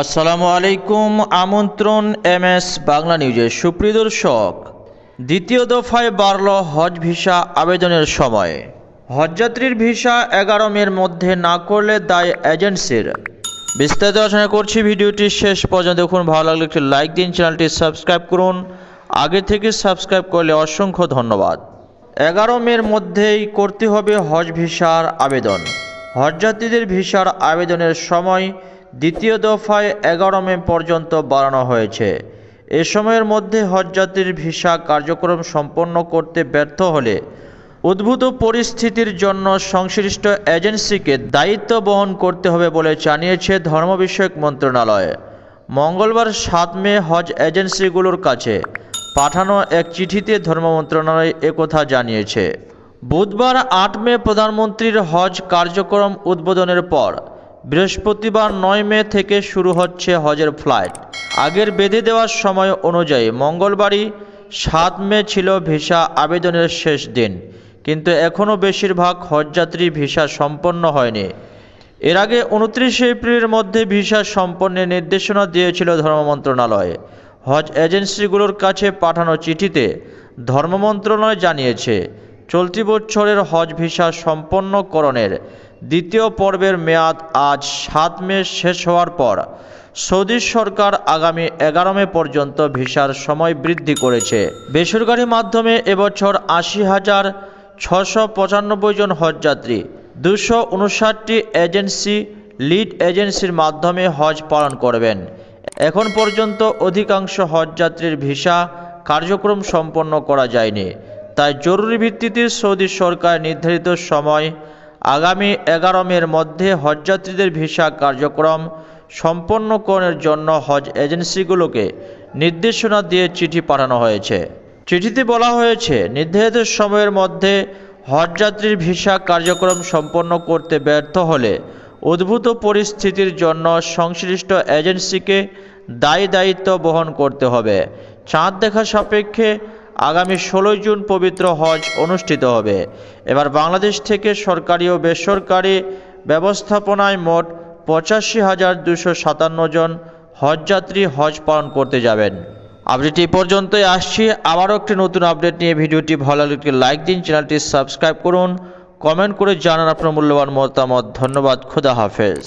আসসালামু আলাইকুম, আমন্ত্রণ এম এস বাংলা নিউজের সুপ্রিয় দর্শক। দ্বিতীয় দফায় বাড়ল হজ ভিসা আবেদনের সময়। হজযাত্রীর ভিসা এগারো মের মধ্যে না করলে দায় এজেন্সির। বিস্তারিত আলোচনা করছি ভিডিওটি শেষ পর্যন্ত দেখুন, ভালো লাগলে একটি লাইক দিন, চ্যানেলটি সাবস্ক্রাইব করুন। আগে থেকে সাবস্ক্রাইব করলে অসংখ্য ধন্যবাদ। এগারো মের মধ্যেই করতে হবে হজ ভিসার আবেদন। হজযাত্রীদের ভিসার আবেদনের সময় দ্বিতীয় দফায় এগারো মে পর্যন্ত বাড়ানো হয়েছে। এ সময়ের মধ্যে হজযাত্রীর ভিসা কার্যক্রম সম্পন্ন করতে ব্যর্থ হলে উদ্ভূত পরিস্থিতির জন্য সংশ্লিষ্ট এজেন্সিকে দায়িত্ব বহন করতে হবে বলে জানিয়েছে ধর্ম বিষয়ক মন্ত্রণালয়। মঙ্গলবার সাত মে হজ এজেন্সিগুলোর কাছে পাঠানো এক চিঠিতে ধর্ম মন্ত্রণালয় একথা জানিয়েছে। বুধবার আট মে প্রধানমন্ত্রীর হজ কার্যক্রম উদ্বোধনের পর বৃহস্পতিবার নয় মে থেকে শুরু হচ্ছে হজের ফ্লাইট। আগের বেঁধে দেওয়ার সময় অনুযায়ী মঙ্গলবারই সাত মে ছিল ভিসা আবেদনের শেষ দিন, কিন্তু এখনও বেশিরভাগ হজযাত্রী ভিসা সম্পন্ন হয়নি। এর আগে উনত্রিশে এপ্রিলের মধ্যে ভিসা সম্পন্নের নির্দেশনা দিয়েছিল ধর্ম মন্ত্রণালয়। হজ এজেন্সিগুলোর কাছে পাঠানো চিঠিতে ধর্ম মন্ত্রণালয় জানিয়েছে, চলতি বছরের হজ ভিসা সম্পন্নকরণের দ্বিতীয় পর্বের মেয়াদ আজ সাত মে শেষ হওয়ার পর সৌদি সরকার আগামী এগারো মে পর্যন্ত ভিসার সময় বৃদ্ধি করেছে। বেসরকারি মাধ্যমে এবছর আশি হাজার ছশো পঁচানব্বই জন হজযাত্রী, দুশো উনষাটটি এজেন্সি, লিড এজেন্সির মাধ্যমে হজ পালন করবেন। এখন পর্যন্ত অধিকাংশ হজযাত্রীর ভিসা কার্যক্রম সম্পন্ন করা যায়নি। তাই জরুরি ভিত্তিতে সৌদি সরকার নির্ধারিত সময় আগামী এগারো মের মধ্যে হজযাত্রীদের ভিসা কার্যক্রম সম্পন্নকরণের জন্য হজ এজেন্সিগুলোকে নির্দেশনা দিয়ে চিঠি পাঠানো হয়েছে। চিঠিতে বলা হয়েছে, নির্ধারিত সময়ের মধ্যে হজযাত্রীর ভিসা কার্যক্রম সম্পন্ন করতে ব্যর্থ হলে উদ্ভূত পরিস্থিতির জন্য সংশ্লিষ্ট এজেন্সিকে দায়ী দায়িত্ব বহন করতে হবে। চাঁদ দেখা সাপেক্ষে আগামী ষোলোই জুন পবিত্র হজ অনুষ্ঠিত হবে। এবার বাংলাদেশ থেকে সরকারি ও বেসরকারি ব্যবস্থাপনায় মোট পঁচাশি হাজার দুশো সাতান্ন জন হজযাত্রী হজ পালন করতে যাবেন। আপডেট এই পর্যন্তই। আসছি আবারও একটি নতুন আপডেট নিয়ে। ভিডিওটি ভালো লাগলে লাইক দিন, চ্যানেলটি সাবস্ক্রাইব করুন। কমেন্ট করে জানান আপনার মূল্যবান মতামত। ধন্যবাদ, খুদা হাফেজ।